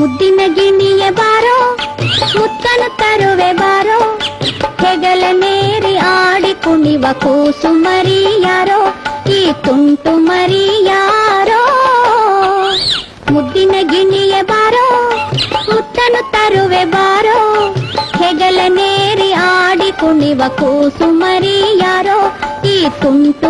ಮುದ್ದಿನ ಗಿಣಿಯ ಬಾರೋ ಮುತ್ತನು ತರುವೆ ಬಾರೋ ಹೆಗಲ ನೇರಿ ಆಡಿ ಕುಣಿವ ಕೂಸು ಮರಿ ಯಾರೋ ಈ ತುಂಟು ಮರಿ ಯಾರೋ ಮುದ್ದಿನ ಗಿಣಿಯ ಬಾರೋ ಮುತ್ತನು ತರುವೆ ಬಾರೋ ಹೆಗಲ ನೇರಿ ಆಡಿ ಕುಣಿವ ಕೂಸು ಮರಿ ಯಾರೋ ಈ ತುಂಟು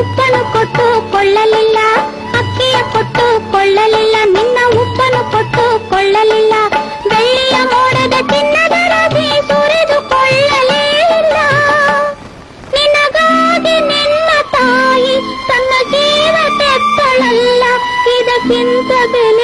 ಉಪ್ಪನು ಕೊಟ್ಟು ಕೊಳ್ಳಲಿಲ್ಲ, ಅಕ್ಕಿಯ ಕೊಟ್ಟು ಕೊಳ್ಳಲಿಲ್ಲ, ನಿನ್ನ ಉಪ್ಪನು ಕೊಟ್ಟು ಕೊಳ್ಳಲಿಲ್ಲ. ಬೆಳ್ಳಿಯ ಮೋಡದ ಚಿನ್ನದ ರವಿ ಸುರಿದು ಕೊಳ್ಳಲಿಲ್ಲ. ನಿನಗಾಗಿ ನಿನ್ನ ತಾಯಿ ತನ್ನ ಜೀವ ತೆತ್ತಳಲ್ಲ ಇದಕ್ಕಿಂತ ಬೆಲೆಯೇ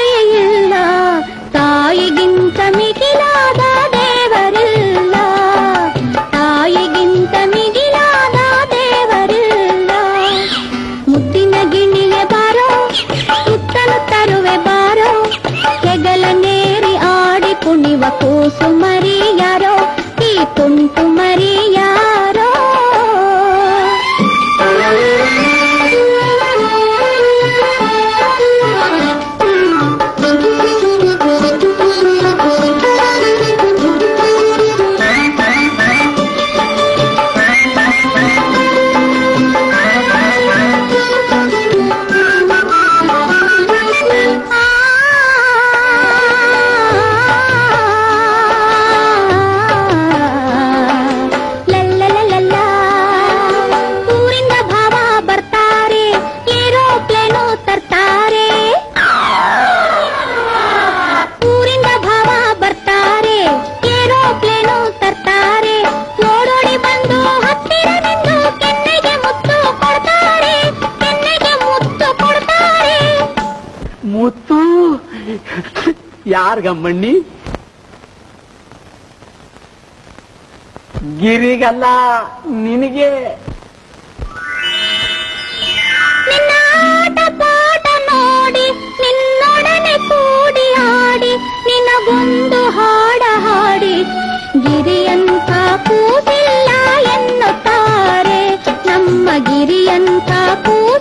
ಮುತ್ತು. ಯಾರಿಗಮ್ಮಣ್ಣಿ ಗಿರಿಗಲ್ಲ, ನಿನಗೆ. ಪಾಠ ನೋಡಿ, ನಿನ್ನೊಡನೆ ಕೂಡಿ ಆಡಿ ನಿನಗೊಂದು ಹಾಡ ಹಾಡಿ. ಗಿರಿಯಂತ ಕೂತಿಲ್ಲ ಎನ್ನುತ್ತಾರೆ, ನಮ್ಮ ಗಿರಿಯಂತ ಕೂಸಿಲ್ಲ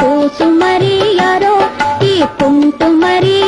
కుసుమరియరో ఈ కుంటుమరీ